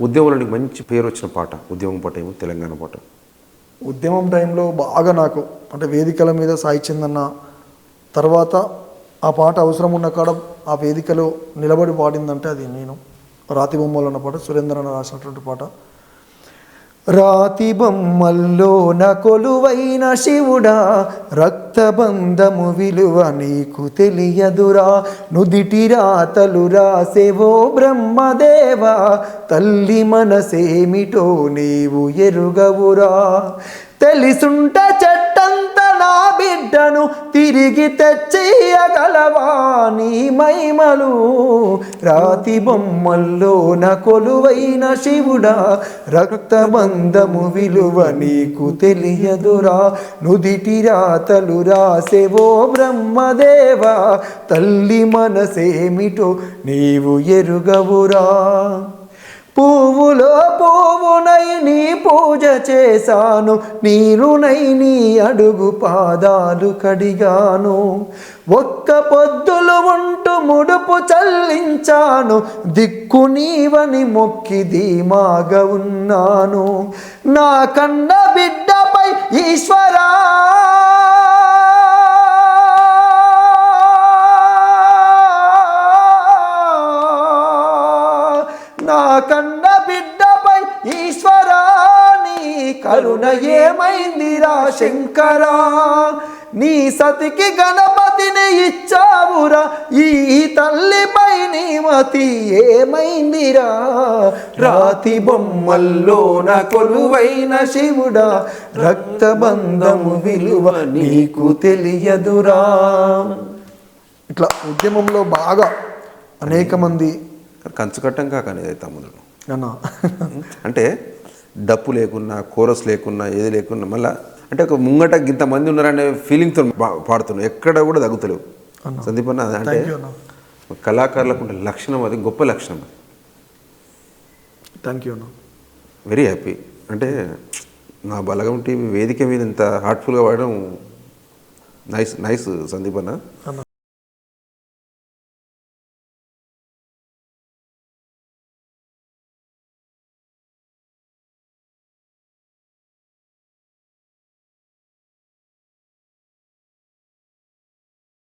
ఉద్యమంలో మంచి పేరు వచ్చిన పాట ఉద్యమం పాట ఏమో తెలంగాణ పాట. ఉద్యమం టైంలో బాగా నాకు అంటే వేదికల మీద సాయిచిందన్న తర్వాత ఆ పాట అవసరం ఉన్న కాడ ఆ వేదికలో నిలబడి పాడిందంటే అది నేను. రాతి బొమ్మలు అన్న పాట సురేంద్రన్న రాసినటువంటి పాట. రాతి బొమ్మల్లో కొలువైన శివుడా రక్తబంధము విలువ నీకు తెలియదురా. నుదిటి రాతలు రాసేవో బ్రహ్మదేవా తల్లి మనసేమిటో నీవు ఎరుగవురా. తెలిసుంట చెట్టంత బిడ్డను తిరిగి తెచ్చేయగలవా నీ మైమలు రాతి బొమ్మల్లో నా కొలువైన శివుడా రక్తబంధము విలువ నీకు తెలియదురా. నుదిటి రాతలు రాసేవో బ్రహ్మదేవా తల్లి మనసేమిటో నీవు ఎరుగవురా. పువ్వులో పువ్వునై నీ పూజ చేశాను నీరునై నీ అడుగు పాదాలు కడిగాను. ఒక్క పొద్దులు ఉంటూ ముడుపు చల్లించాను దిక్కు నీవని మొక్కి ధీమాగా ఉన్నాను. నా కన్న బిడ్డపై ఈశ్వరా నా కన్న బిడ్డపై ఈశ్వరాని కరుణ ఏమైందిరా శంకరా? నీ సతికి గణపతిని ఇచ్చావురా ఈ తల్లిపై నీ మతి ఏమైందిరా? రాతి బొమ్మల్లోన కొలువైన శివుడా రక్తబంధము విలువ నీకు తెలియదురా. ఇట్లా ఉద్యమంలో బాగా అనేక మంది కంచు కట్టం కాక అనేది తమ్ముడు అన్న అంటే డప్పు లేకున్నా కోరస్ లేకున్నా ఏది లేకున్నా మళ్ళా అంటే ఒక ముంగట ఇంతమంది ఉన్నారనే ఫీలింగ్తో పాడుతున్నావు ఎక్కడ కూడా తగ్గుతలేవు సందీప్ అన్న అంటే కళాకారులకు ఉండే లక్షణం అది గొప్ప లక్షణం అది. థ్యాంక్ యూ అన్న. వెరీ హ్యాపీ అంటే నా బలగం టీవీ వేదిక మీద ఇంత హార్ట్ఫుల్గా వాడడం నైస్ నైస్ సందీప్ అన్న.